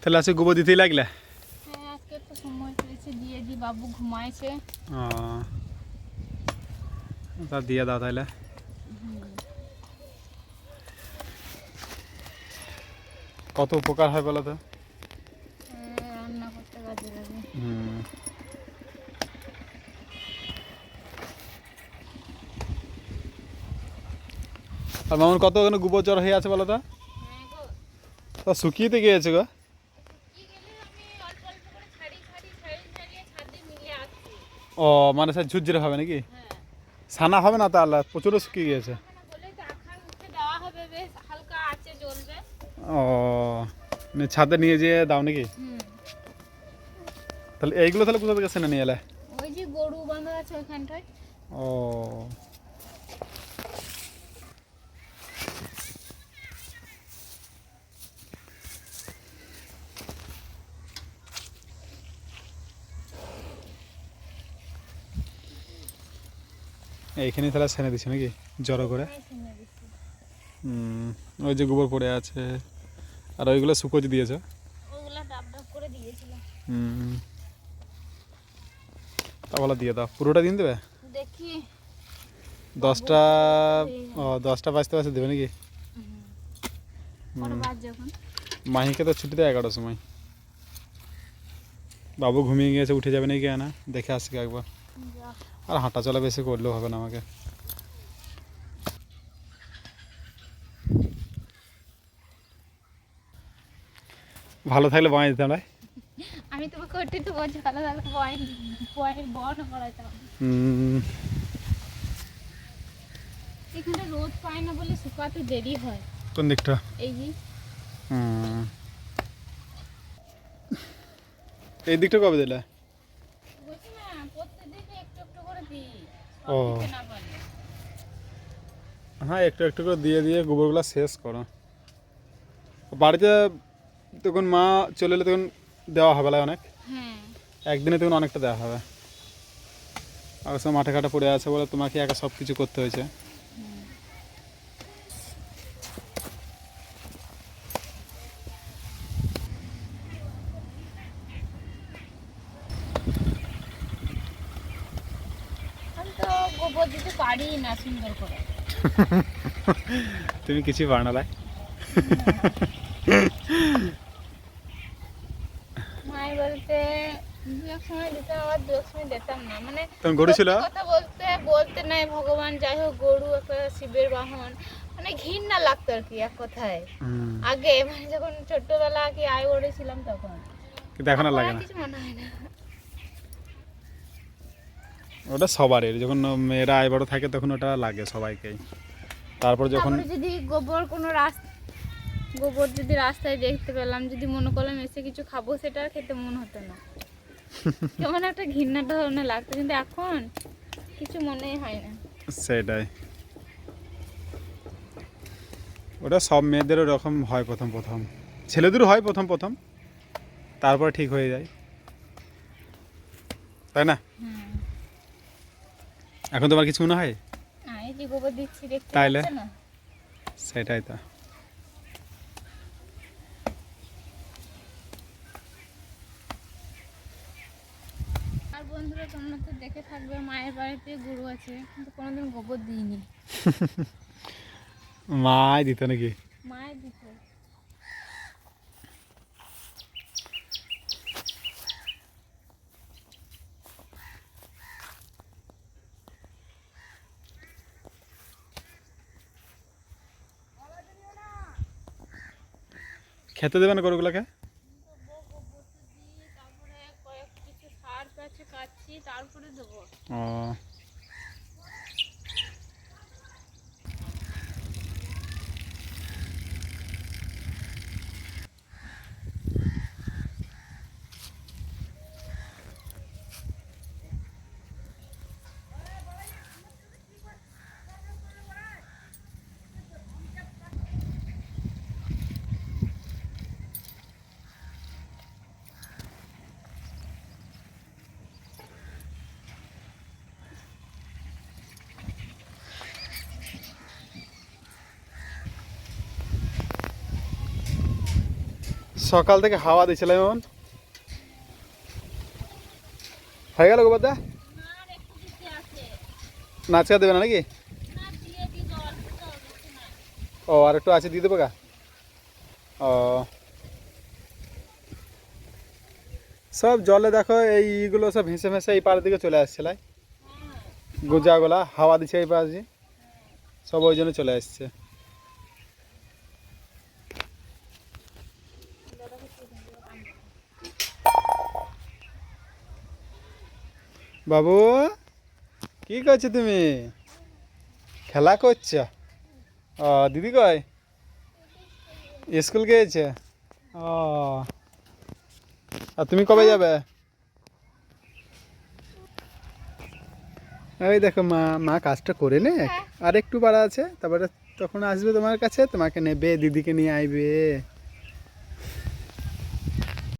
তাহলে আজকে গোবর দিতেই লাগলে? হ্যাঁ আজকে একটু সময় পেয়েছে দিয়ে দি বাবু ঘুমাইছে। তা দিয়ে দাও তাহলে। কত উপকার হয় বলো তো? হ্যাঁ, রান্না করতে কাজে লাগে। হুম। আর মামুন কত ওখানে গোবর জ্বর হয়ে আছে বলো তো? হ্যাঁ তা শুকিয়ে গিয়েছে গো কি গেলে আমি অল্প অল্প করে ছাড়ি ছাড়ি ছাড়ি ছাড়িয়ে ছাদে মিলিয়ে আসছি ও মানে স্যার ঝুরঝুরে হবে নাকি? সানা ছানা হবে না তাহলে? প্রচুর শুকিয়ে গিয়েছে। ও মানে ছাদে নিয়ে যেয়ে দাও নাকি? তাহলে এইগুলো তাহলে কোথা থেকে সেনে নিয়ে এলে? ওই যে গরু বাঁধা আছে ওইখানটায়। ও এইখানে তাহলে সেনে দিচ্ছে নাকি? জড়ো করে? ওই যে গোবর পড়ে আছে। আর ওইগুলো শুকোতে দিয়েছ? হুম। তাহলে দিয়ে দাও। পুরোটা দিন দেবে? দেখি। দশটা ও দশটা বাজতে বাজতে দেবে নাকি? মাহিকে তো ছুটি দেয় এগারোটার সময়। বাবু ঘুমিয়ে গিয়েছে উঠে যাবে নাকি না দেখে আসছি একবার। আর হাঁটা চলা বেশি করলেও হবে না আমাকে। ভালো থাকলে বাঁয়ে দিতে হয় আমি তোমাকে ওইটাই তো বলছি ভালো থাকলে পয়েন্ট বর্ণ করাইতাম হুম, এখানে রোদ পায় না বলে শুকাতে দেরি হয়। কোন দিকটা? এই যে। এই দিকটা কবে দিলে বলছি না প্রত্যেকদিন একটু একটু করে দিই ও। হ্যাঁ একটু একটু করে দিয়ে দিয়ে গোবরগুলো শেষ করো। বাড়িতে তখন মা চলে এলে তখন দেওয়া হবে না অনেক? হ্যাঁ। একদিনে তখন অনেকটা দেওয়া হবে। আর সব মাঠে ঘাটে পড়ে আছে বলে তোমাকে একা সব কিছু করতে হয়েছে। তো গোবর দিতে পারি না সুন্দর করে। তুমি কিছু দিতাম না। মানে গরু ছিল? কথা বলতে বলতে নাই ভগবান যাই হোক গরু একটা শিবের বাহন। মানে ঘৃণা লাগতো আর কি এক কথায়। আগে মানে যখন ছোট্টবেলা কি আয় ওড়েছিলাম তখন। কিন্তু এখন আর লাগে না। কিছু মনে হয় না। ওটা সবারই যখন মেয়েরা বড় থাকে তখন ওটা লাগে সবাইকেই। তারপর যখন যদি গোবর কোনো রাস্তা গোবর যদি রাস্তায় দেখতে পেলাম যদি মনে করলাম এসে কিছু খাব সেটা খেতে মন হতো না। কেমন একটা ঘৃণা ধরনের লাগতো কিন্তু এখন কিছু মনেই হয় না। সেটাই। ওটা সব মেয়েদের ওরকম হয় প্রথম প্রথম। ছেলেদেরও হয় প্রথম প্রথম তারপর ঠিক হয়ে যায়। তাই না? হুম। এখন তোমার কিছু মনে হয়? না যে গোবর দিচ্ছি দেখতে তাইলে? না? সেটাই তো। আর বন্ধুরা তোমরা তো দেখে থাকবে মায়ের বাড়িতে গরু আছে কিন্তু কোনোদিন গোবর দিইনি। মাই দিত নাকি মায়ের দিতে খেতে দেবে না গরুগুলোকে? তারপরে কয়েক কিছু সার পাচ্ছে কাচ্ছি তারপরে দেবো। ও সকাল থেকে হাওয়া দিচ্ছিল এমন? হয়ে গেল গোবরদা নাচকা দেবে না নাকি? ও আর একটু আছে দিয়ে দেবো গা। ও। সব জলে দেখো এইগুলো সব ভেসে ভেসে এই পাড়ের দিকে চলে আসছে লাই। গোজাগুলা হাওয়া দিচ্ছে এই পাশ দিয়ে। সব ওই জন্য চলে আসছে। বাবু কি করছ তুমি? খেলা করছ? ও দিদি কয় স্কুল গিয়েছে? ও আর তুমি কবে যাবে? ওই দেখো মা মা কাজটা করে নে। আর একটু বাড়া আছে তারপরে তখন আসবে তোমার কাছে তোমাকে নেবে দিদিকে নিয়ে আইবে।